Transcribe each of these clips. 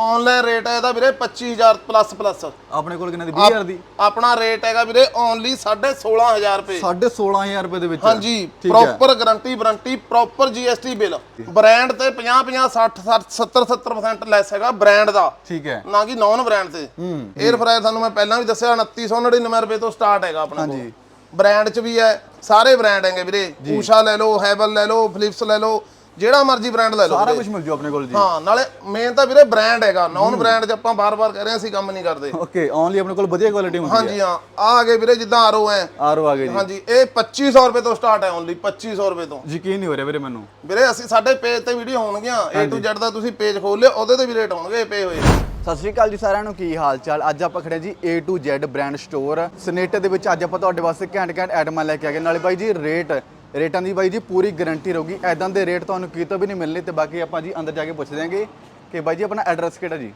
Online rate ਹੈ ਇਹਦਾ ਵੀਰੇ 25000 ਪਲੱਸ ਪਲੱਸ ਆਪਣੇ ਕੋਲ ਕਿੰਨੇ ਦੀ? 20000 ਦੀ। ਆਪਣਾ ਰੇਟ ਹੈਗਾ ਵੀਰੇ ਓਨਲੀ 16500 ਰੁਪਏ। 16500 ਰੁਪਏ ਦੇ ਵਿੱਚ ਹਾਂਜੀ proper guarantee warranty proper GST bill brand ਤੇ 50 50 60 60 70 70% ਲੈਸ ਹੈਗਾ ਬ੍ਰਾਂਡ ਦਾ। ਠੀਕ ਹੈ। ਨਾ ਕਿ ਨੌਨ ਬ੍ਰਾਂਡ ਤੇ। ਹੂੰ 에ਅਰ ਫਰਾਇਰ ਤੁਹਾਨੂੰ ਮੈਂ ਪਹਿਲਾਂ ਵੀ ਦੱਸਿਆ 2999 ਰੁਪਏ ਤੋਂ ਸਟਾਰਟ ਹੈਗਾ ਆਪਣਾ ਹਾਂਜੀ। ਬ੍ਰਾਂਡ ਚ ਵੀ ਹੈ ਸਾਰੇ ਬ੍ਰਾਂਡ ਹੈਗੇ ਵੀਰੇ। ਊਸ਼ਾ ਲੈ ਲਓ ਹੈਵਲ ਲੈ ਲਓ ਫਿਲਿਪਸ ਲੈ ਲਓ। ਜਿਹੜਾ ਮਰਜ਼ੀ ਬ੍ਰਾਂਡ ਲੈ ਲਓ ਸਾਰਾ। ਕੁਝ ਮਿਲ ਜੂ ਆਪਣੇ ਕੋਲ ਜੀ। ਹਾਂ ਨਾਲੇ ਮੇਨ ਤਾਂ ਵੀਰੇ ਬ੍ਰਾਂਡ ਹੈਗਾ। ਨੌਨ ਬ੍ਰਾਂਡ ਚ ਆਪਾਂ ਬਾਰ-ਬਾਰ ਕਹਿ ਰਹੇ ਅਸੀਂ ਕੰਮ ਨਹੀਂ ਕਰਦੇ। ਓਕੇ ਓਨਲੀ ਆਪਣੇ ਕੋਲ ਵਧੀਆ ਕੁਆਲਿਟੀ ਹੁੰਦੀ ਹੈ ਹਾਂਜੀ ਹਾਂ। ਆ ਆ ਗਏ ਵੀਰੇ ਜਿੱਦਾਂ ਆਰਓ ਹੈ ਆਰੋ ਆ ਗਏ ਜੀ। ਹਾਂਜੀ ਇਹ 2500 ਰੁਪਏ ਤੋਂ ਸਟਾਰਟ ਹੈ ਓਨਲੀ 2500 ਰੁਪਏ ਤੋਂ। ਯਕੀਨ ਨਹੀਂ ਹੋ ਰਿਹਾ ਵੀਰੇ ਮੈਨੂੰ। ਵੀਰੇ ਅਸੀਂ ਸਾਡੇ ਪੇਜ ਤੇ ਵੀਡੀਓ ਹੋਣਗੀਆਂ। A to Z ਦਾ ਤੁਸੀਂ ਪੇਜ ਖੋਲ ਲਿਓ ਉਹਦੇ ਤੇ ਵੀ ਰੇਟ ਹੋਣਗੇ ਪੇ ਹੋਏ। ਸਤਿ ਸ਼੍ਰੀ ਅਕਾਲ ਜੀ ਸਾਰਿਆਂ ਨੂੰ ਕੀ ਹਾਲ ਚਾਲ ਅੱਜ ਆਪਾਂ ਖੜੇ ਹਾਂ ਜੀ A to Z brand store Sanet ਦੇ ਵਿੱਚ ਅੱਜ ਆਪਾਂ ਤੁਹਾਡੇ ਵਾਸਤੇ ਘੈਂਟ ਘੈਂਟ ਆਈਟਮਾਂ ਲੈ ਕੇ ਆ ਗਏ। ਨਾਲੇ ਬਾਈ ਜੀ ਰੇਟ ਰੇਟਾਂ ਦੀ ਬਾਈ ਜੀ ਪੂਰੀ ਗਾਰੰਟੀ ਰਹੂਗੀ। ਐਦਾਂ ਦੇ ਰੇਟ ਤੁਹਾਨੂੰ ਕਿਤੋਂ ਵੀ ਨਹੀਂ ਮਿਲਣੇ ਤੇ ਬਾਕੀ ਆਪਾਂ ਜੀ ਅੰਦਰ ਜਾ ਕੇ ਪੁੱਛ ਦਿਆਂਗੇ ਕਿ ਬਾਈ ਜੀ ਆਪਣਾ ਐਡਰੈਸ ਕਿਹੜਾ ਜੀ?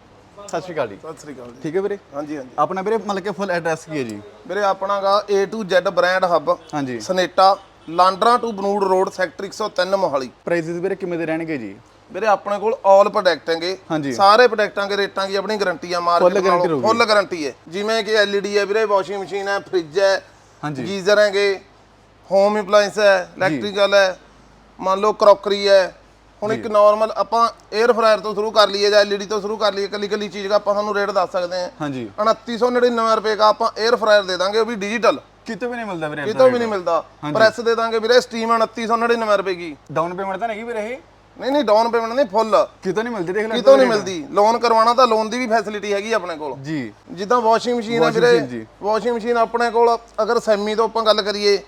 ਸਤਿ ਸ਼੍ਰੀ ਅਕਾਲ ਜੀ। ਸਤਿ ਸ੍ਰੀ ਅਕਾਲ ਜੀ। ਠੀਕ ਹੈ ਵੀਰੇ? ਹਾਂਜੀ ਹਾਂਜੀ। ਆਪਣਾ ਵੀਰੇ ਮਤਲਬ ਕਿ ਫੁੱਲ ਐਡਰੈਸ ਕੀ ਹੈ ਜੀ? ਵੀਰੇ ਆਪਣਾਗਾ A to Z brand hub ਹਾਂਜੀ। Saneta Landran to Banur road sector 103 Mohali. Prices ਵੀਰੇ ਕਿਵੇਂ ਦੇ ਰਹਿਣਗੇ ਜੀ? ਵੀਰੇ ਆਪਣੇ ਕੋਲ ਆਲ ਪ੍ਰੋਡਕਟ ਹੈਗੇ। ਸਾਰੇ ਪ੍ਰੋਡਕਟਾਂ ਦੇ ਰੇਟਾਂ ਦੀ ਆਪਣੀ ਗਾਰੰਟੀ ਆ ਮਾਰਕੀਟ ਨਾਲ। ਫੁੱਲ ਗਾਰੰਟੀ ਹੈ। ਜਿਵੇਂ ਕਿ LED ਹੈ ਵੀਰੇ ਵਾਸ਼ਿੰਗ ਮਸ਼ੀਨ ਹੈ ਫ੍ਰਿਜ ਹੈ ਹਾਂਜੀ। ਗੀਜ਼ਰ ਹੈਗੇ। ਹੋਮ ਅਪਲਾਈਂਸ ਹੈ ਇਲੈਕਟ੍ਰੀਕਲ ਹੈ ਮੰਨ ਲਓ ਕਰੋਕਰੀ ਹੈ। ਹੁਣ ਇੱਕ ਨਾਰਮਲ ਆਪਾਂ 에ਅਰ ਫਰਾਇਰ ਤੋਂ ਸ਼ੁਰੂ ਕਰ ਲਈਏ ਜਾਂ LED ਤੋਂ ਸ਼ੁਰੂ ਕਰ ਲਈਏ ਕੱਲੀ ਕੱਲੀ ਚੀਜ਼ ਦਾ ਆਪਾਂ ਤੁਹਾਨੂੰ ਰੇਟ ਦੱਸ ਸਕਦੇ ਹਾਂ। ਹਾਂਜੀ। 2999 ਰੁਪਏ ਦਾ ਆਪਾਂ 에ਅਰ ਫਰਾਇਰ ਦੇ ਦਾਂਗੇ ਉਹ ਵੀ ਡਿਜੀਟਲ ਕਿਤੋਂ ਵੀ ਨਹੀਂ ਮਿਲਦਾ ਵੀਰੇ ਕਿਤੋਂ ਵੀ ਨਹੀਂ ਮਿਲਦਾ। ਪ੍ਰੈਸ ਦੇ ਦਾਂਗੇ ਵੀਰੇ ਸਟੀਮ 2999 ਰੁਪਏ ਦੀ। ਡਾਊਨ ਪੇਮੈਂਟ ਤਾਂ ਨਹੀਂ ਵੀਰੇ ਇਹ? ਨਹੀਂ ਨਹੀਂ ਡਾਊਨ ਪੇਮੈਂਟ ਨਹੀਂ ਫੁੱਲ ਕਿਤੋਂ ਨਹੀਂ ਮਿਲਦੀ ਦੇਖ ਲੈ ਕਿਤੋਂ ਨਹੀਂ ਮਿਲਦੀ। ਲੋਨ ਕਰਵਾਉਣਾ ਤਾਂ ਲੋਨ ਦੀ ਵੀ ਫੈਸਿਲਿਟੀ ਹੈਗੀ ਆਪਣੇ ਕੋਲ। ਜੀ। ਜਿੱਦਾਂ ਵਾਸ਼ਿੰਗ ਮਸ਼ੀਨ ਹੈ ਵੀਰੇ। ਵਾਸ਼ਿੰਗ ਮਸ਼ੀਨ ਆਪਣੇ ਕੋਲ ਅਗਰ ਸੈਮੀ ਤੋਂ ਆਪਾਂ ਗੱਲ ਕਰੀਏ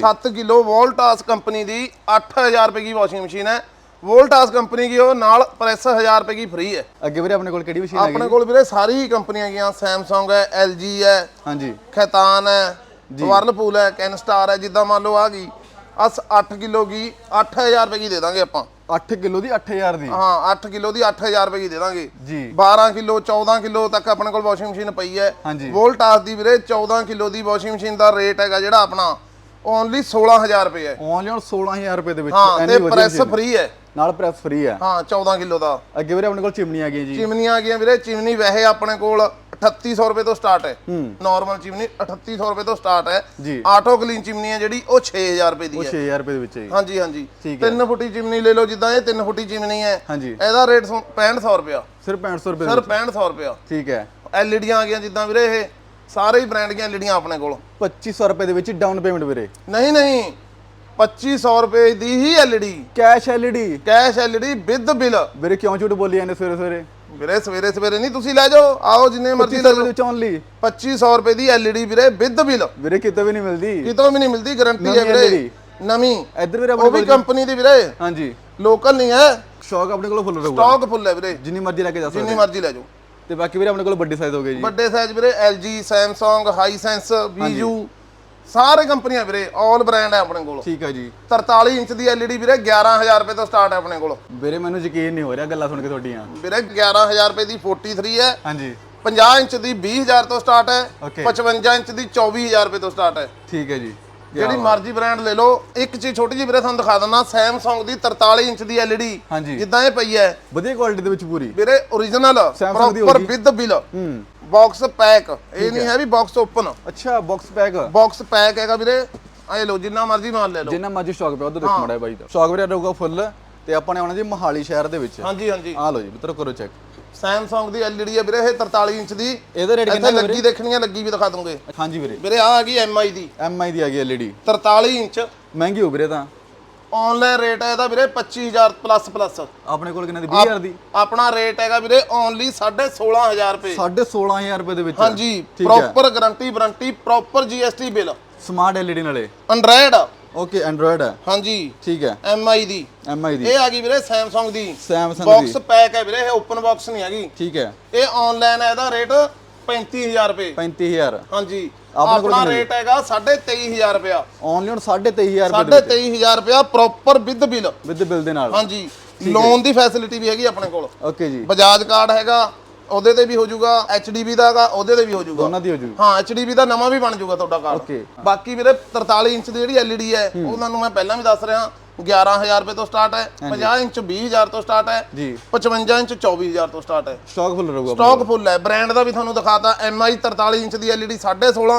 7 ਕਿਲੋ ਵੋਲਟਾਸ ਕੰਪਨੀ ਦੀ 8000 ਰੁਪਏ ਦੀ ਵਾਸ਼ਿੰਗ ਮਸ਼ੀਨ ਹੈ। ਵੋਲਟਾਸ ਕੰਪਨੀ ਦੀ ਉਹ ਨਾਲ ਪ੍ਰੈਸ 1000 ਰੁਪਏ ਦੀ ਫ੍ਰੀ ਹੈ। ਅੱਗੇ ਵੀਰੇ ਆਪਣੇ ਕੋਲ ਕਿਹੜੀ ਮਸ਼ੀਨ ਹੈਗੀ? ਆਪਣੇ ਕੋਲ ਵੀਰੇ ਸਾਰੀ ਹੀ ਕੰਪਨੀਆਂ ਹੈਗੀਆਂ। ਸੈਮਸੰਗ ਹੈ LG ਹੈ ਹਾਂਜੀ। ਖੈਤਾਨ ਹੈ ਵਰਲਪੂਲ ਹੈ ਕੈਨਸਟਾਰ ਹੈ ਜਿੱਦਾਂ ਮੰਨ ਲਓ ਆ ਗਈ। ਅਸ 8 ਕਿਲੋ ਦੀ 8000 ਰੁਪਏ ਦੀ ਦੇ ਦਾਂਗੇ ਆਪਾਂ। 8 ਕਿਲੋ ਦੀ 8000 ਦੀ? ਹਾਂ 8 ਕਿਲੋ ਦੀ 8000 ਰੁਪਏ ਦੀ ਦੇ ਦਾਂਗੇ। ਜੀ। 12 ਕਿਲੋ 14 ਕਿਲੋ ਤੱਕ ਆਪਣੇ ਕੋਲ ਵਾਸ਼ਿੰਗ ਮਸ਼ੀਨ ਪਈ ਹੈ। ਵੋਲਟਾਸ ਦੀ ਵੀਰੇ 14 ਕਿਲੋ ਦੀ ਵਾਸ਼ਿੰਗ ਮਸ਼ੀਨ ਦਾ ਰੇਟ ਹੈਗਾ ਜਿਹੜਾ ਆਪਣਾ ਓਨਲੀ 16000 ਰੁਪਏ ਹੈ। ਓਨਲੀ ਹੁਣ 16000 ਰੁਪਏ ਦੇ ਵਿੱਚ ਹਾਂ ਤੇ ਪ੍ਰੈਸ। ਫ੍ਰੀ ਹੈ। ਨਾਲ ਪ੍ਰੈਸ ਫ੍ਰੀ ਹੈ। ਹਾਂ 14 ਕਿਲੋ ਦਾ। ਅੱਗੇ ਵੀਰੇ ਆਪਣੇ ਕੋਲ ਚਿਮਨੀ ਆ ਗਈ ਜੀ। ਚਿਮਨੀਆਂ ਆ ਗਈਆਂ ਵੀਰੇ ਚਿਮਨੀ ਵੈਸੇ ਆਪਣੇ ਕੋਲ 3800 ਰੁਪਏ ਤੋਂ ਸਟਾਰਟ ਹੈ। ਨਾਰਮਲ ਚਿਮਨੀ 3800 ਰੁਪਏ ਤੋਂ ਸਟਾਰਟ ਹੈ। ਆਟੋ ਕਲੀਨ ਚਿਮਨੀ ਹੈ ਜਿਹੜੀ ਉਹ 6000 ਰੁਪਏ ਉਹ ਦੀ ਹੈ 6000 ਰੁਪਏ ਦੇ ਵਿੱਚ ਹੈ। ਹਾਂਜੀ ਹਾਂਜੀ। ਠੀਕ ਹੈ। 3 ਫੁੱਟੀ ਚਿਮਨੀ ਲੈ ਲਓ ਜਿੱਦਾਂ ਇਹ 3 ਫੁੱਟੀ ਚਿਮਨੀ ਹੈ। ਹਾਂਜੀ। ਇਹਦਾ ਰੇਟ 6500 ਰੁਪਿਆ ਸਿਰਫ 6500 ਰੁਪਏ ਦੇ ਸਰ 6500 ਰੁਪਿਆ। ਠੀਕ ਹੈ। ਐਲਈਡੀਆਂ ਆ ਗਈਆਂ ਜਿੱਦਾਂ ਵੀਰੇ ਇਹ। ਸਾਰੇ ਹੀ ਬ੍ਰਾਂਡ ਦੀਆਂ ਐਲਈਡੀਆਂ ਆਪਣੇ ਕੋਲ। 2500 ਰੁਪਏ ਦੇ ਵਿੱਚ ਡਾਊਨ ਪੇਮੈਂਟ ਵੀਰੇ। ਨਹੀਂ ਨਹੀਂ 2500 ਰੁਪਏ ਦੀ ਹੀ LED cash LED cash LED with bill ਵੀਰੇ ਕਿਉਂ ਝੂਠ ਬੋਲੀ ਜਾਂਦੇ ਸਵੇਰੇ ਸਵੇਰੇ? ਵੀਰੇ ਸਵੇਰੇ ਸਵੇਰੇ ਨਹੀਂ ਤੁਸੀਂ ਲੈ ਜਾਓ ਆਓ ਜਿੰਨੇ ਮਰਜ਼ੀ 2500 ਲੈ ਲਓ ਵਿੱਚ ਓਨਲੀ 2500 ਰੁਪਏ ਦੀ ਐਲਈਡੀ ਵੀਰੇ ਵਿਦ ਬਿਲ ਵੀਰੇ ਕਿਤੇ ਵੀ ਨਹੀਂ ਮਿਲਦੀ। ਕਿਤੋਂ ਵੀ ਨਹੀਂ ਮਿਲਦੀ ਗਾਰੰਟੀ ਹੈ ਵੀਰੇ। ਨਵੀਂ। ਇੱਧਰ ਵੀਰੇ ਉਹ ਵੀ ਕੰਪਨੀ ਦੀ ਵੀਰੇ। ਹਾਂਜੀ। ਲੋਕਲ ਨਹੀਂ ਹੈ। ਸ਼ੌਕ ਆਪਣੇ ਕੋਲ ਫੁੱਲ ਰਹੂਗਾ। ਸਟਾਕ ਫੁੱਲ ਹੈ ਵੀਰੇ। ਜਿੰਨੀ ਮਰਜ਼ੀ ਲੈ ਕੇ ਜਾ ਸਕਦੇ ਜਿੰਨੀ ਮਰਜ਼ੀ ਲੈ ਜਾਓ। ਤੇ ਬਾਕੀ ਵੀਰੇ ਆਪਣੇ ਕੋਲ ਵੱਡੇ ਸਾਈਜ਼ ਹੋ ਗਏ ਜੀ। ਵੱਡੇ ਸਾਈਜ਼ ਵੀਰੇ LG Samsung Hisense VU ਸਾਰੇ ਕੰਪਨੀਆਂ ਵੀਰੇ 올 ਬ੍ਰਾਂਡ ਹੈ ਆਪਣੇ ਕੋਲ। ਠੀਕ ਹੈ ਜੀ। 43 ਇੰਚ ਦੀ LED ਵੀਰੇ 11000 ਰੁਪਏ ਤੋਂ ਸਟਾਰਟ ਹੈ ਆਪਣੇ ਕੋਲ। ਵੀਰੇ ਮੈਨੂੰ ਯਕੀਨ ਨਹੀਂ ਹੋ ਰਿਹਾ ਗੱਲਾਂ ਸੁਣ ਕੇ ਤੁਹਾਡੀਆਂ। ਵੀਰੇ 11000 ਰੁਪਏ ਦੀ 43 ਹੈ। ਹਾਂਜੀ। 50 ਇੰਚ ਦੀ 20000 ਤੋਂ ਸਟਾਰਟ ਹੈ। Okay. 55 ਇੰਚ ਦੀ 24000 ਰੁਪਏ ਤੋਂ ਸਟਾਰਟ ਹੈ। ਠੀਕ ਹੈ ਜੀ। ਜਿਹੜੀ ਮਰਜ਼ੀ ਬ੍ਰਾਂਡ ਲੈ ਲਓ। ਇੱਕ ਚੀਜ਼ ਛੋਟੀ ਜਿਹੀ ਵੀਰੇ ਤੁਹਾਨੂੰ ਦਿਖਾ ਦਿੰਦਾ Samsung ਦੀ 43 ਇੰਚ ਦੀ LED ਹਾਂਜੀ। ਜਿੱਦਾਂ ਇਹ ਪਈ ਹੈ। ਵਧੀਆ ਕੁਆਲਿਟੀ ਦੇ ਵਿੱਚ ਪੂਰੀ। ਵੀਰੇ origignal Samsung ਦੀ ਪ੍ਰੋਪਰ ਹੋਗੀ। ਵਿਦ ਬਿਲ ਹੂੰ। ਬਾਕਸ ਪੈਕ ਇਹ ਨਹੀਂ ਹੈ। ਵੀ ਬਾਕਸ ਓਪਨ ਅੱਛਾ ਬਾਕਸ ਪੈਕ ਬਾਕਸ ਪੈਕ ਹੈਗਾ ਵੀਰੇ। ਆਏ ਲਓ ਜਿੰਨਾ ਮਰਜ਼ੀ ਮਾਲ ਲੈ ਲਓ। ਜਿੰਨਾ ਮਰਜ਼ੀ ਸਟਾਕ ਪਿਆ ਉਧਰ ਦੇਖੋ ਮੜਾ ਬਾਈ ਦਾ। ਸਟਾਕ ਵੀਰੇ ਰਹੂਗਾ ਫੁੱਲ ਤੇ ਆਪਾਂ ਨੇ ਆਉਣਾ ਜੀ ਮੋਹਾਲੀ ਸ਼ਹਿਰ ਦੇ ਵਿੱਚ। ਹਾਂਜੀ ਹਾਂਜੀ। ਆ ਲਓ ਜੀ ਮਿੱਤਰੋ ਕਰੋ ਚੈੱਕ Samsung ਦੀ LED ਹੈ ਵੀਰੇ ਇਹ 43 ਇੰਚ ਦੀ। ਇਹਦਾ ਰੇਟ ਕਿੰਨਾ ਹੈ ਲੱਗੀ ਦੇਖਣੀ ਲੱਗੀ ਵੀ ਦਿਖਾ ਦੂੰਗੇ। ਹਾਂਜੀ ਵੀਰੇ। ਵੀਰੇ ਆ ਆ ਗਈ MI ਦੀ। ਐਮਆਈ ਦੀ ਆ ਗਈ LED 43 ਇੰਚ। ਮਹਿੰਗੀ ਹੋ ਵੀਰੇ ਤਾਂ। ਆਨਲਾਈਨ ਰੇਟ ਹੈ ਇਹਦਾ ਵੀਰੇ 25000 ਪਲੱਸ ਪਲੱਸ ਆਪਣੇ ਕੋਲ ਕਿੰਨਾ ਦੀ? 20000 ਦੀ। ਆਪਣਾ ਰੇਟ ਹੈਗਾ ਵੀਰੇ ਓਨਲੀ 16500 ਰੁਪਏ। 16500 ਰੁਪਏ ਦੇ ਵਿੱਚ। ਹਾਂਜੀ proper guarantee warranty proper GST bill smart LED ਨਾਲੇ। ਐਂਡਰਾਇਡ ਓਕੇ ਐਂਡਰੋਇਡ ਹੈ। ਹਾਂਜੀ। ਠੀਕ ਹੈ। MI ਦੀ। ਐਮਆਈ ਦੀ। ਇਹ ਆ ਗਈ ਵੀਰੇ Samsung ਦੀ। ਸੈਮਸੰਗ ਬਾਕਸ ਦੀ। ਪੈਕ ਹੈ ਵੀਰੇ ਇਹ ਓਪਨ ਬਾਕਸ ਨਹੀਂ ਹੈਗੀ। ਠੀਕ ਹੈ। ਇਹ ਆਨਲਾਈਨ ਹੈ ਇਹਦਾ ਰੇਟ 35000 ਰੁਪਏ। 35000 ਹਾਂਜੀ। ਆਪਣੇ ਕੋਲ ਆਪਣਾ ਕਿੰਨੇ? ਰੇਟ ਹੈਗਾ 23500 ਰੁਪਇਆ। ਓਨਲੀ ਹੁਣ 23500 ਰੁਪਏ ਦੇ 23500 ਰੁਪਇਆ proper with bill with bill ਦੇ ਨਾਲ। ਹਾਂਜੀ। ਲੋਨ ਦੀ ਫੈਸਿਲਿਟੀ ਵੀ ਹੈਗੀ ਆਪਣੇ ਕੋਲ। ਓਕੇ ਜੀ। ਬਜਾਜ ਕਾਰਡ ਹੈਗਾ। ਉਹਦੇ ਤੇ ਵੀ ਹੋ ਜਾਊਗਾ HDB ਦਾ ਹੈਗਾ ਉਹਦੇ ਤੇ ਵੀ ਹੋ ਜਾਊਗਾ। ਦੋਨਾਂ ਦੀ ਹੋ ਜੂ ਹਾਂ HDB ਦਾ ਨਵਾਂ ਵੀ ਬਣ ਜਾਊਗਾ ਤੁਹਾਡਾ ਕਾਰਡ ਓਕੇ ਬਾਕੀ ਵੀਰੇ 43 ਇੰਚ ਦੀ ਜਿਹੜੀ LED ਹੈ ਉਹ ਤੁਹਾਨੂੰ ਮੈਂ ਪਹਿਲਾਂ ਵੀ ਦੱਸ ਰਿਹਾ 11000 ਰੁਪਏ ਤੋਂ ਸਟਾਰਟ ਹੈ 50 ਇੰਚ 20000 ਤੋਂ ਸਟਾਰਟ ਹੈ ਜੀ। 55 ਇੰਚ 24000 ਤੋਂ ਸਟਾਰਟ ਹੈ। ਸਟਾਕ ਫੁੱਲ ਰਹੂਗਾ ਸਟਾਕ ਫੁੱਲ ਹੈ। ਬ੍ਰਾਂਡ ਦਾ ਵੀ ਤੁਹਾਨੂੰ ਦਿਖਾਤਾ MI 43 ਇੰਚ ਦੀ LED 16.5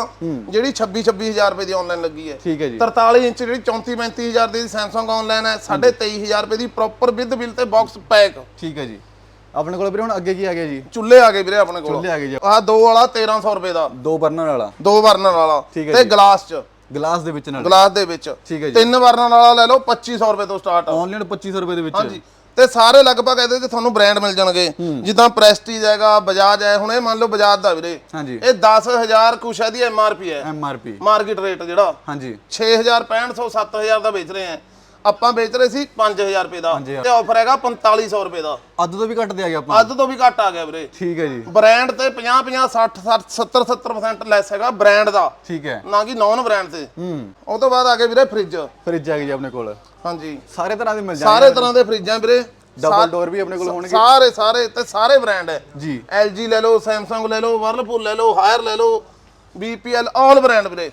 ਜਿਹੜੀ 26 26000 ਰੁਪਏ ਦੀ ਆਨਲਾਈਨ ਲੱਗੀ ਹੈ। ਠੀਕ ਹੈ ਜੀ। 43 ਇੰਚ ਜਿਹੜੀ 34 35000 ਦੀ Samsung ਆਨਲਾਈਨ ਹੈ 23500 ਰੁਪਏ ਦੀ ਪ੍ਰੋਪਰ ਵਿਦ ਬਿਲ ਤੇ ਬਾਕਸ ਪੈਕ ਠੀਕ ਹੈ ਜੀ। ਆਪਣੇ ਕੋਲ ਵੀਰੇ ਹੁਣ ਅੱਗੇ ਕੀ ਆ ਗਿਆ ਜੀ? ਚੁੱਲ੍ਹੇ ਆ ਗਏ ਵੀਰੇ ਆਪਣੇ ਕੋਲ। ਚੁੱਲ੍ਹੇ ਆ ਗਏ ਜੀ। ਆਹ ਦੋ ਵਾਲਾ 1300 ਰੁਪਏ ਦਾ। ਦੋ ਬਰਨਰ ਵਾਲਾ। ਦੋ ਬਰਨਰ ਵਾਲਾ। ਠੀਕ ਹੈ ਤੇ ਜੀ। ਗਲਾਸ ਚ। ਗਲਾਸ ਦੇ ਵਿੱਚ ਨਾਲ। ਗਲਾਸ ਦੇ ਵਿੱਚ। ਠੀਕ ਹੈ ਜੀ। ਤਿੰਨ ਬਰਨਰ ਵਾਲਾ ਲੈ ਲਓ 2500 ਰੁਪਏ ਤੋਂ ਸਟਾਰਟ ਆਨਲਾਈਨ 2500 ਰੁਪਏ ਦੇ ਵਿੱਚ। ਹਾਂਜੀ। ਤੇ ਸਾਰੇ ਲਗਭਗ ਇਹਦੇ ਚ ਤੁਹਾਨੂੰ ਬ੍ਰਾਂਡ ਮਿਲ ਜਾਣਗੇ। ਜਿੱਦਾਂ ਪ੍ਰੈਸਟੀਜ ਹੈਗਾ ਬਜਾਜ ਹੈ ਹੁਣ ਇਹ ਮੰਨ ਲਓ ਬਜਾਜ ਦਾ ਵੀਰੇ। ਹਾਂਜੀ। ਇਹ 10000 ਕੁਛ ਹੈ ਦੀ ਐਮਆਰਪੀ ਹੈ। M R P market rate ਜਿਹੜਾ। ਹਾਂਜੀ। 6000 6500 7000 ਦਾ ਵੇਚ ਰਹੇ ਆ ਆਪਾਂ ਵੇਚ ਰਹੇ ਸੀ 5000 ਰੁਪਏ ਦਾ 5000 ਤੇ ਆਫਰ ਹੈਗਾ 4500 ਰੁਪਏ ਦਾ। ਅੱਧ ਤੋਂ ਵੀ ਘੱਟ ਦੇ ਆ ਗਿਆ ਆਪਾਂ। ਅੱਧ ਤੋਂ ਵੀ ਘੱਟ ਆ ਗਿਆ ਵੀਰੇ। ਠੀਕ ਹੈ ਜੀ। ਬ੍ਰਾਂਡ ਤੇ 50 50 60 60 70 70% ਲੈਸ ਹੈਗਾ ਬ੍ਰਾਂਡ ਦਾ। ਠੀਕ ਹੈ। ਨਾ ਕਿ ਨੌਨ ਬ੍ਰਾਂਡ ਤੇ। ਹੂੰ। ਉਹ ਤੋਂ ਬਾਅਦ ਆ ਗਏ ਵੀਰੇ ਫ੍ਰਿਜ ਫ੍ਰਿਜ ਆ ਗਈ ਜੀ ਆਪਣੇ ਕੋਲ। ਹਾਂਜੀ। ਸਾਰੇ ਤਰ੍ਹਾਂ ਦੇ ਮਿਲ ਸਾਰੇ ਤਰ੍ਹਾਂ ਦੇ ਫ੍ਰਿਜਾਂ ਵੀਰੇ। ਡਬਲ ਡੋਰ ਵੀ ਆਪਣੇ ਕੋਲ ਹੋਣਗੇ। ਸਾਰੇ ਸਾਰੇ ਤੇ ਸਾਰੇ ਬ੍ਰਾਂਡ ਹੈ। ਜੀ। LG ਲੈ ਲਓ Samsung ਲੈ ਲਓ Whirlpool ਲੈ ਲਓ ਹਾਇਰ ਲੈ ਲਓ BPL ਆਲ ਬ੍ਰਾਂਡ ਵੀਰੇ।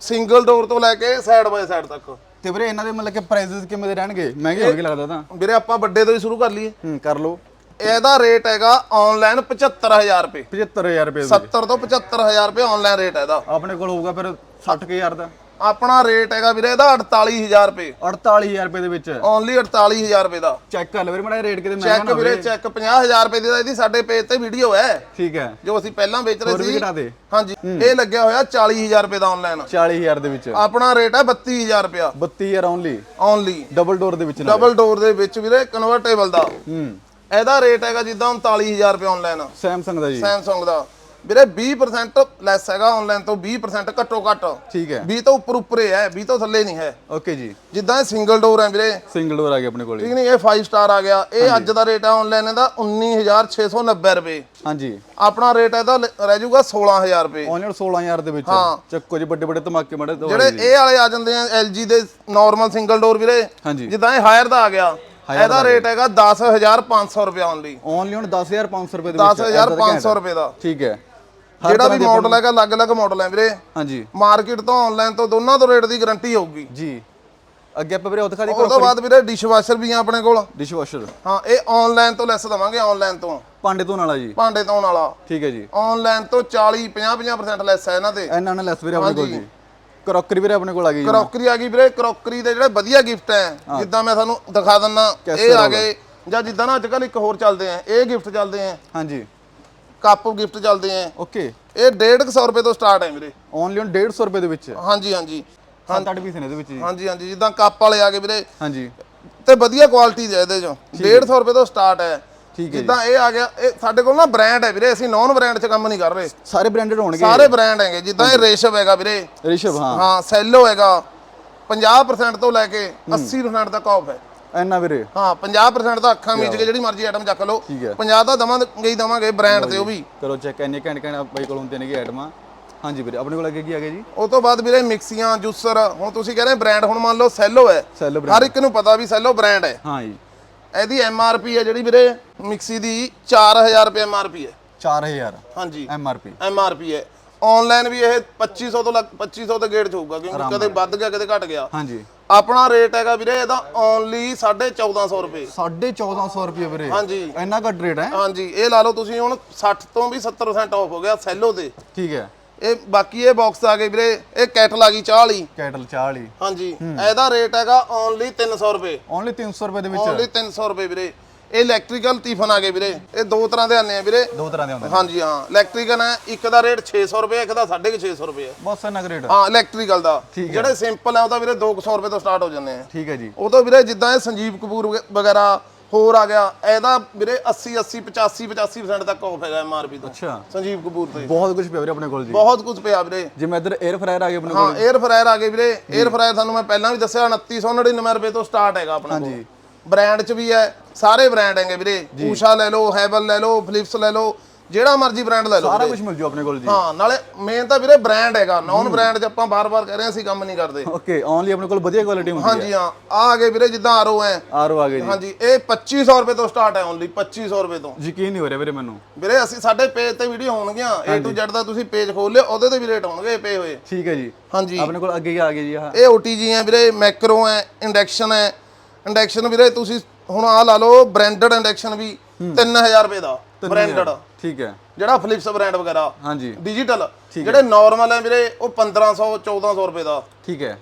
ਸਿੰਗਲ ਡੋਰ ਤੋਂ ਲੈ ਕੇ ਸਾਈਡ ਬਾਈ ਸਾਈਡ ਤੱਕ। ਤੇ ਵੀਰੇ ਇਹਨਾਂ ਦੇ ਮਤਲਬ ਕਿ ਪ੍ਰਾਈਸਿਸ ਕਿਵੇਂ ਦੇ ਰਹਿਣਗੇ? ਮਹਿੰਗੇ ਹੋਣਗੇ ਲੱਗਦਾ ਤਾਂ। ਵੀਰੇ ਆਪਾਂ ਵੱਡੇ ਤੋਂ ਹੀ ਸ਼ੁਰੂ ਕਰ ਲਈਏ। ਹੂੰ ਕਰ ਲਓ। ਇਹਦਾ ਰੇਟ ਹੈਗਾ ਆਨਲਾਈਨ 75000 ਰੁਪਏ। 75000 ਰੁਪਏ ਦੇ 70 ਤੋਂ 75000 ਰੁਪਏ ਆਨਲਾਈਨ ਰੇਟ ਹੈ ਇਹਦਾ। ਆਪਣੇ ਕੋਲ ਹੋਊਗਾ ਫਿਰ 60000 ਦਾ। ਆਪਣਾ ਰੇਟ ਹੈਗਾ ਵੀਰੇ ਇਹਦਾ 48000 ਰੁਪਏ। 48000 ਰੁਪਏ ਦੇ ਵਿੱਚ। ਓਨਲੀ 48000 ਰੁਪਏ ਦਾ। ਚੈੱਕ ਕਰ ਲੈ ਵੀਰੇ ਮਾੜਾ ਰੇਟ ਕਿਤੇ ਮਹਿੰਗਾ ਚੈੱਕ ਵੀਰੇ ਚੈੱਕ 50000 ਰੁਪਏ ਦੀ ਦਾ ਇਹਦੀ ਸਾਡੇ ਪੇਜ ਤੇ ਵੀਡੀਓ ਹੈ। ਠੀਕ ਹੈ। ਜੋ ਅਸੀਂ ਪਹਿਲਾਂ ਵੇਚ ਰਹੇ ਹੋਰ ਵੀ ਸੀ। ਘਟਾ ਦੇ। ਹਾਂਜੀ ਇਹ ਲੱਗਿਆ ਹੋਇਆ 40000 ਰੁਪਏ ਦਾ ਆਨਲਾਈਨ 40000 ਦੇ ਵਿੱਚ। ਆਪਣਾ ਰੇਟ ਹੈ 32000 ਰੁਪਿਆ 32000 ਓਨਲੀ ਓਨਲੀ ਡਬਲ ਡੋਰ ਦੇ ਵਿੱਚ ਡਬਲ ਡੋਰ ਦੇ ਵਿੱਚ ਵੀਰੇ ਕਨਵਰਟੇਬਲ ਦਾ। ਹੂੰ। ਇਹਦਾ ਰੇਟ ਹੈਗਾ ਜਿੱਦਾਂ 39000 ਰੁਪਏ ਆਨਲਾਈਨ ਸੈਮਸੰਗ ਦਾ ਜੀ। ਸੈਮਸੰਗ ਦਾ। ਵੀਰੇ 20% ਲੈਸ ਹੈਗਾ ਆਨਲਾਈਨ ਤੋਂ 20% ਘੱਟੋ ਘੱਟ। ਠੀਕ ਹੈ। 20 ਤੋਂ ਉੱਪਰ ਉੱਪਰ ਹੀ ਹੈ 20 ਤੋਂ ਥੱਲੇ ਨਹੀਂ ਹੈ। ਓਕੇ ਜੀ। ਜਿੱਦਾਂ ਇਹ ਸਿੰਗਲ ਡੋਰ ਹੈ ਵੀਰੇ। ਸਿੰਗਲ ਡੋਰ ਆ ਗਿਆ ਆਪਣੇ ਕੋਲ। ਠੀਕ ਨਹੀਂ ਇਹ 5 ਸਟਾਰ ਆ ਗਿਆ। ਇਹ ਅੱਜ ਦਾ ਰੇਟ ਹੈ ਆਨਲਾਈਨ ਦਾ 19690 ਰੁਪਏ। ਹਾਂਜੀ। ਆਪਣਾ ਰੇਟ ਇਹਦਾ ਰਹਿ ਜਾਊਗਾ 16000 ਰੁਪਏ। ਆਨਲਾਈਨ 16000 ਦੇ ਵਿੱਚ। ਹਾਂ। ਚੱਕੋ ਜੀ ਵੱਡੇ ਵੱਡੇ ਧਮਾਕੇ ਮੜੇ ਜਿਹੜੇ ਇਹ ਵਾਲੇ ਆ ਜਾਂਦੇ ਆ LG ਦੇ ਨਾਰਮਲ ਸਿੰਗਲ ਡੋਰ ਵੀਰੇ। ਹਾਂਜੀ। ਜਿੱਦਾਂ ਇਹ ਹਾਇਰ ਦਾ ਆ ਗਿਆ। ਇਹਦਾ ਰੇਟ ਹੈਗਾ 10500 ਰੁਪਏ ਓਨਲੀ ਆਨਲਾਈਨ 10500 ਰੁਪਏ ਦੇ ਵਿੱਚ 10500 ਰੁਪਏ ਦਾ। ਠੀਕ ਹੈ। ਜਿਹੜਾ ਵੀ ਮਾਡਲ ਹੈਗਾ ਅਲੱਗ-ਅਲੱਗ ਮਾਡਲ ਹੈ ਵੀਰੇ। ਹਾਂਜੀ। ਮਾਰਕੀਟ ਤੋਂ ਆਨਲਾਈਨ ਤੋਂ ਦੋਨਾਂ ਤੋਂ ਰੇਟ ਦੀ ਗਾਰੰਟੀ ਹੋਊਗੀ। ਜੀ। ਅੱਗੇ ਆਪਾਂ ਵੀਰੇ ਉਹ ਦਿਖਾ ਦੀ ਉਸ ਤੋਂ ਬਾਅਦ ਵੀਰੇ ਡਿਸ਼ਵਾਸ਼ਰ ਵੀ ਆ ਆਪਣੇ ਕੋਲ। ਡਿਸ਼ਵਾਸ਼ਰ ਹਾਂ ਇਹ ਆਨਲਾਈਨ ਤੋਂ ਲੈਸ ਦਵਾਂਗੇ ਆਨਲਾਈਨ ਤੋਂ। ਭਾਂਡੇ ਧੋਣ ਵਾਲਾ ਜੀ। ਭਾਂਡੇ ਧੋਣ ਵਾਲਾ। ਠੀਕ ਹੈ ਜੀ। ਆਨਲਾਈਨ ਤੋਂ 40 50-50% ਲੈਸ ਹੈ ਇਹਨਾਂ ਤੇ। ਇਹਨਾਂ ਨਾਲ ਲੈਸ ਵੀਰੇ ਆਪਣੇ ਕੋਲ ਜੀ। ਕਰੋਕਰੀ ਵੀਰੇ ਆਪਣੇ ਕੋਲ ਆ ਗਈ ਜੀ। ਕਰੋਕਰੀ ਆ ਗਈ ਵੀਰੇ। ਕਰੋਕਰੀ ਦੇ ਜਿਹੜੇ ਵਧੀਆ ਗਿਫਟ ਹੈ ਜਿੱਦਾਂ ਮੈਂ ਤੁਹਾਨੂੰ ਦਿਖਾ ਦਿੰਨਾ ਇਹ ਆ ਗਏ। ਜਾਂ ਜਿੱਦਾਂ ਨਾ ਅੱਜ ਕੱਲ ਇੱਕ ਹੋਰ ਚੱਲਦੇ ਆ ਇਹ ਗਿਫਟ ਚੱਲਦੇ ਆ। ਹਾਂਜੀ। ਕੱਪ ਗਿਫਟ ਚੱਲਦੇ ਆ ਓਕੇ। ਇਹ 150 ਰੁਪਏ ਤੋਂ ਸਟਾਰਟ ਹੈ ਵੀਰੇ। ਆਨਲਾਈਨ 150 ਰੁਪਏ ਦੇ ਵਿੱਚ? ਹਾਂਜੀ ਹਾਂਜੀ। ਸੱਤ ਅੱਠ ਪੀਸ ਨੇ ਇਹਦੇ ਵਿੱਚ ਜੀ। ਹਾਂਜੀ ਹਾਂਜੀ ਜਿੱਦਾਂ ਕੱਪ ਵਾਲੇ ਆ ਗਏ ਵੀਰੇ। ਹਾਂਜੀ। ਤੇ ਵਧੀਆ ਕੁਆਲਿਟੀ ਦੇ ਇਹਦੇ ਚੋਂ। 150 ਰੁਪਏ ਤੋਂ ਸਟਾਰਟ ਹੈ ਠੀਕ ਹੈ ਜਿੱਦਾਂ ਇਹ ਆ ਗਿਆ ਇਹ ਸਾਡੇ ਕੋਲ ਨਾ ਬ੍ਰਾਂਡ ਹੈ ਵੀਰੇ। ਅਸੀਂ ਨੌਨ ਬ੍ਰਾਂਡ 'ਚ ਕੰਮ ਨਹੀਂ ਕਰ ਰਹੇ। ਸਾਰੇ ਬ੍ਰਾਂਡਡ ਹੋਣਗੇ ਸਾਰੇ ਬ੍ਰਾਂਡ ਹੈਗੇ। ਜਿੱਦਾਂ ਇਹ ਰੇਸ਼ਮ ਹੈਗਾ ਵੀਰੇ। ਰਿਸ਼ਵ ਹਾਂ। ਹਾਂ ਸੈਲੋ ਹੈਗਾ। 50% ਤੋਂ ਲੈ ਕੇ 80% ਤੱਕ ਆਫ ਹੈ। ਐਨਾ ਵੀਰੇ? ਹਾਂ 50% ਤਾਂ ਅੱਖਾਂ ਮੀਚ ਕੇ ਜਿਹੜੀ ਮਰਜ਼ੀ ਆਈਟਮ ਚੱਕ ਲਓ। ਠੀਕ ਹੈ। 50 ਤਾਂ ਦਵਾਂਗੇ ਹੀ ਦਵਾਂਗੇ ਬ੍ਰਾਂਡ ਤੇ ਉਹ ਵੀ। ਕਰੋ ਚੈੱਕ ਇੰਨੇ ਘੈਂਟ ਘੈਂਟ ਬਾਈ ਕੋਲ ਹੁੰਦੇ ਨੇਗੇ ਐਟਮਾਂ ਹਾਂਜੀ ਵੀਰੇ ਆਪਣੇ ਕੋਲ ਅੱਗੇ ਕੀ ਆ ਗਿਆ ਜੀ? ਉਸ ਤੋਂ ਬਾਅਦ ਵੀਰੇ ਮਿਕਸੀਆਂ ਜੂਸਰ ਹੁਣ ਤੁਸੀਂ ਕਹਿੰਦੇ ਬ੍ਰਾਂਡ ਹੁਣ ਮੰਨ ਲਓ ਸੈਲੋ ਹੈ। ਹਰ ਇੱਕ ਨੂੰ ਪਤਾ ਵੀ ਸੈਲੋ ਬ੍ਰਾਂਡ ਹੈ। ਹਾਂ ਜੀ। ਇਹਦੀ ਐਮ ਆਰ ਪੀ ਹੈ ਜਿਹੜੀ ਵੀਰੇ ਮਿਕਸੀ ਦੀ 4000 ਰੁਪਏ ਐਮ ਆਰ ਪੀ ਹੈ। 4000 ਹਾਂਜੀ। M R P M R P ਹੈ। ਆਨਲਾਈਨ ਵੀ ਇਹ 2500 ਤੋਂ ਲੱਗ 2500 ਤੇ ਗੇਟ ਚ ਹੋਊਗਾ ਕਿਉਂਕਿ ਕਦੇ ਵੱਧ ਗਿਆ ਕਦੇ ਘਟ ਗਿਆ। ਹਾਂਜੀ। ਆਪਣਾ ਰੇਟ ਹੈਗਾ ਵੀਰੇ ਇਹਦਾ ਓਨਲੀ 1450 ਰੁਪਏ। 1450 ਰੁਪਏ ਵੀਰੇ। ਹਾਂਜੀ। ਇੰਨਾ ਘੱਟ ਰੇਟ ਹੈ? ਹਾਂਜੀ ਇਹ ਲਾ ਲਓ ਤੁਸੀਂ ਹੁਣ 60 ਤੋਂ ਵੀ 70% ਆਫ ਹੋ ਗਿਆ ਸੈਲੋ ਤੇ ਠੀਕ ਹੈ। ਇਹ ਬਾਕੀ ਇਹ ਬਾਕਸ ਆ ਗਏ ਵੀਰੇ ਇਹ ਕੈਟਲ ਆ ਗਈ ਚਾਹ ਵਾਲੀ ਕੈਟਲ 40 ਹਾਂਜੀ ਇਹਦਾ ਰੇਟ ਹੈਗਾ ਓਨਲੀ 300 ਰੁਪਏ। ਓਨਲੀ 300 ਰੁਪਏ ਦੇ ਵਿੱਚ। ਓਨਲੀ 300 ਰੁਪਏ ਵੀਰੇ। ਇਹ ਇਲੈਕਟ੍ਰੀਕਲ ਟੀਫਨ ਆ ਗਏ ਵੀਰੇ। ਇਹ ਦੋ ਤਰ੍ਹਾਂ ਦੇ ਆਨੇ ਆ ਵੀਰੇ। ਦੋ ਤਰ੍ਹਾਂ ਦੇ ਆਉਂਦੇ ਹਾਂਜੀ ਹਾਂ। ਇਲੈਕਟ੍ਰੀਕਲ ਹੈ ਇੱਕ ਦਾ ਰੇਟ 600 ਰੁਪਏ ਇੱਕ ਦਾ 650 ਰੁਪਏ। ਬਹੁਤ ਸਾਰਾ ਰੇਟ ਹਾਂ ਇਲੈਕਟ੍ਰੀਕਲ ਦਾ। ਜਿਹੜੇ ਸਿੰਪਲ ਆ ਉਹਦਾ ਵੀਰੇ 200 ਰੁਪਏ ਤੋਂ ਸਟਾਰਟ ਹੋ ਜਾਂਦੇ ਆ। ਠੀਕ ਹੈ ਜੀ। ਉਹ ਤੋਂ ਵੀਰੇ ਜਿੱਦਾਂ ਇਹ ਸੰਜੀਵ ਕਪੂਰ ਵਗੈਰਾ ਹੋਰ ਆ ਗਿਆ ਇਹਦਾ ਵੀਰੇ 80 80 85 85% ਤੱਕ ਆਫ ਹੈਗਾ ਐਮਆਰਪੀ ਤੋਂ। ਅੱਛਾ। ਸੰਜੀਵ ਕਪੂਰ ਤੇ ਬਹੁਤ ਕੁਝ ਪਿਆ ਵੀਰੇ ਆਪਣੇ ਕੋਲ ਜੀ। ਬਹੁਤ ਕੁਝ ਪਿਆ ਵੀਰੇ। ਜਿਵੇਂ ਇੱਧਰ 에ਅਰ ਫਰਾਇਰ ਆ ਗਿਆ ਆਪਣੇ ਹਾਂ 에ਅਰ ਫਰਾਇਰ ਆ ਗਏ ਵੀਰੇ। 에ਅਰ ਫਰਾਇਰ ਤੁਹਾਨੂੰ ਮੈਂ ਪਹਿਲਾਂ ਵੀ ਦੱਸਿਆ 2999 ਰੁਪਏ ਤੋਂ ਸਟਾਰਟ ਹੈਗਾ ਆਪਣਾ ਹਾਂਜੀ। ਬ੍ਰਾਂਡ 'ਚ ਵੀ ਹੈ ਸਾਰੇ ਬ੍ਰਾਂਡ ਹੈਗੇ ਵੀਰੇ। ਊਸ਼ਾ ਲੈ ਲਓ ਹੈਵਲ ਲੈ ਲਓ ਫਿਲਿਪਸ ਲੈ ਲਓ ਜਿਹੜਾ ਮਰਜ਼ੀ ਬ੍ਰਾਂਡ ਲੈ ਲਓ ਸਾਰਾ। ਕੁਝ ਮਿਲ ਜੂ ਆਪਣੇ ਕੋਲ ਜੀ। ਹਾਂ ਨਾਲੇ ਮੇਨ ਤਾਂ ਵੀਰੇ ਬ੍ਰਾਂਡ ਹੈਗਾ। ਨੌਨ ਬ੍ਰਾਂਡ ਚ ਆਪਾਂ ਬਾਰ-ਬਾਰ ਕਹਿ ਰਹੇ ਅਸੀਂ ਕੰਮ ਨਹੀਂ ਕਰਦੇ। ਓਕੇ ਓਨਲੀ ਆਪਣੇ ਕੋਲ ਵਧੀਆ ਕੁਆਲਿਟੀ ਹੁੰਦੀ ਹੈ। ਹਾਂਜੀ ਹਾਂ। ਆ ਆ ਗਏ ਵੀਰੇ ਜਿੱਦਾਂ ਆਰਓ ਹੈ। ਆਰੋ ਆ ਗਏ ਜੀ। ਹਾਂਜੀ ਇਹ 2500 ਰੁਪਏ ਤੋਂ ਸਟਾਰਟ ਹੈ ਓਨਲੀ 2500 ਰੁਪਏ ਤੋਂ। ਯਕੀਨ ਨਹੀਂ ਹੋ ਰਿਹਾ ਵੀਰੇ ਮੈਨੂੰ। ਵੀਰੇ ਅਸੀਂ ਸਾਡੇ ਪੇਜ ਤੇ ਵੀਡੀਓ ਹੋਣਗੀਆਂ। A to Z ਦਾ ਤੁਸੀਂ ਪੇਜ ਖੋਲ ਲਿਓ ਉਹਦੇ ਤੇ ਵੀ ਰੇਟ ਹੋਣਗੇ ਪਏ ਹੋਏ। ਠੀਕ ਹੈ ਜੀ। ਹਾਂਜੀ। ਆਪਣੇ ਕੋਲ ਅੱਗੇ ਆ ਜੀ ਆਹ। ਇਹ OTG ਹੈ ਵੀਰੇ ਮੈਕਰੋ ਹੈ ਇੰਡਕਸ਼ਨ ਹੈ। ਇੰਡਕਸ਼ਨ ਵੀਰੇ ਤੁਸੀਂ ਹੁਣ ਆ ਲਾ ਲਓ ਬ੍ਰਾਂਡਡ ਇੰਡਕਸ਼ਨ ਵੀ 3000 ਰੁਪਏ ਦਾ ਬ੍ਰਾਂਡਡ ਠੀਕ ਹੈ। ਜਿਹੜਾ ਫਿਲਿਪਸ ਬ੍ਰਾਂਡ ਵਗੈਰਾ ਹਾਂਜੀ। ਡਿਜੀਟਲ ਜਿਹੜੇ ਨਾਰਮਲ ਹੈ ਵੀਰੇ ਉਹ 1500 1400 ਰੁਪਏ ਦਾ। ਠੀਕ ਹੈ।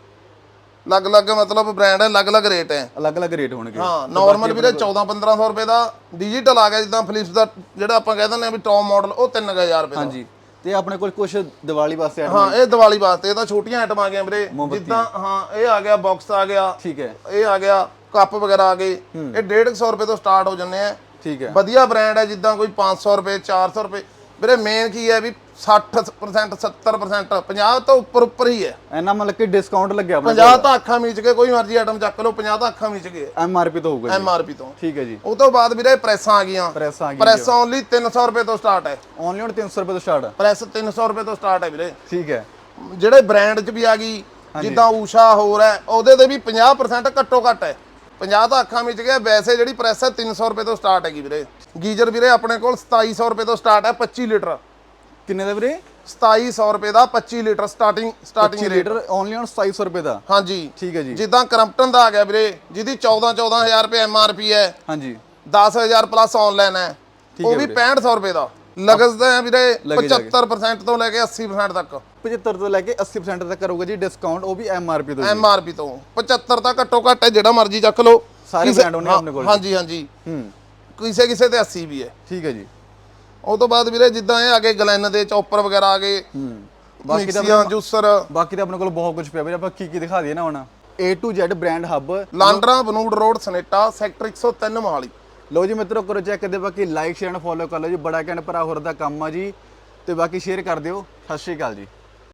ਅਲੱਗ-ਅਲੱਗ ਮਤਲਬ ਬ੍ਰਾਂਡ ਹੈ ਅਲੱਗ-ਅਲੱਗ ਰੇਟ ਹੈ। ਅਲੱਗ-ਅਲੱਗ ਰੇਟ ਹੋਣਗੇ। ਹਾਂ ਨਾਰਮਲ ਵੀਰੇ 14 1500 ਰੁਪਏ ਦਾ ਡਿਜੀਟਲ ਆ ਗਿਆ ਜਿੱਦਾਂ ਫਿਲਿਪਸ ਦਾ ਜਿਹੜਾ ਆਪਾਂ ਕਹਿ ਦਿੰਦੇ ਆ ਵੀ ਟੌਪ ਮਾਡਲ ਉਹ 3000 ਰੁਪਏ ਦਾ। ਹਾਂਜੀ। ਤੇ ਆਪਣੇ ਕੋਲ ਕੁਝ ਦੀਵਾਲੀ ਵਾਸਤੇ item- ਹਾਂ ਇਹ ਦੀਵਾਲੀ ਵਾਸਤੇ ਇਹ ਤਾਂ ਛੋਟੀਆਂ ਆਈਟਮਾਂ ਆ ਗਈਆਂ ਵੀਰੇ। ਜਿੱਦਾਂ ਹਾਂ ਇਹ ਆ ਗਿਆ ਬਾਕਸ ਆ ਗਿਆ। ਠੀਕ ਹੈ। ਇਹ ਆ ਗਿਆ। ਕੱਪ ਵਗੈਰਾ ਆ ਗਏ ਇਹ 150 ਰੁਪਏ ਤੋਂ ਸਟਾਰਟ ਹੋ ਜੰਨੇ ਆ। ਠੀਕ ਹੈ। ਵਧੀਆ ਬ੍ਰਾਂਡ ਹੈ ਜਿੱਦਾਂ ਕੋਈ 500 ਰੁਪਏ 400 ਰੁਪਏ। ਵੀਰੇ ਮੇਨ ਕੀ ਹੈ ਵੀ 60% 70% 50 ਤੋਂ ਉੱਪਰ ਉੱਪਰ ਹੀ ਹੈ। ਐਨਾ ਮਤਲਬ ਕਿ ਡਿਸਕਾਊਂਟ ਲੱਗਿਆ ਆਪਣੇ 50 ਤਾਂ ਅੱਖਾਂ ਮੀਚ ਕੇ ਕੋਈ ਮਰਜ਼ੀ ਆਈਟਮ ਚੱਕ ਲਓ 50 ਤਾਂ ਅੱਖਾਂ ਮੀਚ ਕੇ ਐਮ ਆਰ ਪੀ ਤੋਂ ਹੋਊਗਾ ਐਮ ਆਰ ਪੀ ਤੋਂ। ਠੀਕ ਹੈ ਜੀ। ਉਹ ਤੋਂ ਬਾਅਦ ਵੀਰੇ ਪ੍ਰੈਸਾਂ ਆ ਗਈਆਂ। ਪ੍ਰੈਸ ਆ ਗਈ ਪ੍ਰੈਸ ਓਨਲੀ 300 ਰੁਪਏ ਤੋਂ ਸਟਾਰਟ ਹੈ। ਓਨਲੀ ਹੁਣ 300 ਰੁਪਏ ਤੋਂ ਸਟਾਰਟ ਪ੍ਰੈਸ 300 ਰੁਪਏ ਤੋਂ ਸਟਾਰਟ ਹੈ ਵੀਰੇ। ਠੀਕ ਹੈ। ਜਿਹੜੇ ਬ੍ਰਾਂਡ 'ਚ ਵੀ ਆ ਗਈ ਜਿੱਦਾਂ ਊਸ਼ਾ ਹੋਰ ਹੈ ਉਹਦੇ ਤੇ ਵੀ 50% ਘੱਟੋ ਘੱਟ ਹੈ। 50 ਤਾਂ ਅੱਖਾਂ ਵਿੱਚ ਗਿਆ ਵੈਸੇ ਜਿਹੜੀ ਪ੍ਰੈਸ ਹੈ 300 ਰੁਪਏ ਤੋਂ ਸਟਾਰਟ ਹੈਗੀ ਵੀਰੇ। ਗੀਜ਼ਰ ਵੀਰੇ ਆਪਣੇ ਕੋਲ 2700 ਰੁਪਏ ਤੋਂ ਸਟਾਰਟ ਹੈ 25 ਲੀਟਰ। ਕਿੰਨੇ ਦਾ ਵੀਰੇ? 2700 ਰੁਪਏ ਦਾ 25 litre starting starting 25 rate litre only ਹੁਣ 2700 ਰੁਪਏ ਦਾ? ਹਾਂਜੀ। ਠੀਕ ਹੈ ਜੀ। ਜਿੱਦਾਂ ਕਰੰਪਟਨ ਦਾ ਆ ਗਿਆ ਵੀਰੇ ਜਿਹਦੀ 14 14000 ਰੁਪਏ ਐਮ ਆਰ ਪੀ ਹੈ। ਹਾਂਜੀ। 10000 ਪਲੱਸ ਆਨਲਾਈਨ ਹੈ। ਉਹ ਵੀ 6500 ਰੁਪਏ ਦਾ। ਲਗਸ ਦਾ ਹੈ ਵੀਰੇ ਲਗੇ ਜਾ ਕੇ। 75% ਤੋਂ ਲੈ ਕੇ 80% ਤੱਕ। 75 ਤੋਂ ਲੈ ਕੇ 80% ਤੱਕ ਕਰੋਗੇ ਜੀ ਡਿਸਕਾਊਂਟ ਉਹ ਵੀ ਐਮ ਆਰ ਪੀ ਤੋਂ ਜੀ। ਐਮ ਆਰ ਪੀ ਤੋਂ। 75 ਤਾਂ ਘੱਟੋ ਘੱਟ ਹੈ ਜਿਹੜਾ ਮਰਜ਼ੀ ਚੱਕ ਲਓ। ਸਾਰੇ ਕਿਸੇ- brand ਹਾਂ, ਆਪਣੇ ਕੋਲ। ਹਾਂਜੀ ਹਾਂਜੀ। ਹੂੰ। ਕਿਸੇ ਕਿਸੇ ਤੇ 80 ਵੀ ਹੈ। ਠੀਕ ਹੈ ਜੀ। ਉਹ ਤੋਂ ਬਾਅਦ ਵੀਰੇ ਜਿੱਦਾਂ ਇਹ ਆ ਗਏ ਗਲੈਨ ਦੇ ਚੌਪਰ ਵਗੈਰਾ ਆ ਗਏ। ਹੂੰ। ਬਾਕੀ ਤਾਂ ਮਿਕਸੀਆਂ ਜੂਸਰ। ਬਾਕੀ ਤਾਂ ਆਪਣੇ ਕੋਲ ਬਹੁਤ ਕੁਝ ਪਿਆ। ਵੀਰੇ ਆਪਾਂ ਕੀ ਕੀ ਦਿਖਾ ਦਈਏ ਨਾ ਹੁਣ। A to Z brand hub Landran Banur road Saneta sector 103 Mohali. ਲੋ ਜੀ ਮਿੱਤਰੋ ਕਰੋ ਚੈੱਕ ਦੇ ਬਾਕੀ ਲਾਈਕ ਸ਼ੇਅਰ ਐਂਡ ਫੋਲੋ ਕਰ ਲਓ ਜੀ। ਬੜਾ ਘੈਂਟ ਭਰਾ ਹੋਰ ਦਾ ਕੰਮ ਆ ਜੀ। ਤੇ ਬਾਕੀ ਸ਼ੇਅਰ ਕਰ ਦਿਓ। ਸਤਿ ਸ਼੍ਰੀ ਅਕਾਲ ਜੀ।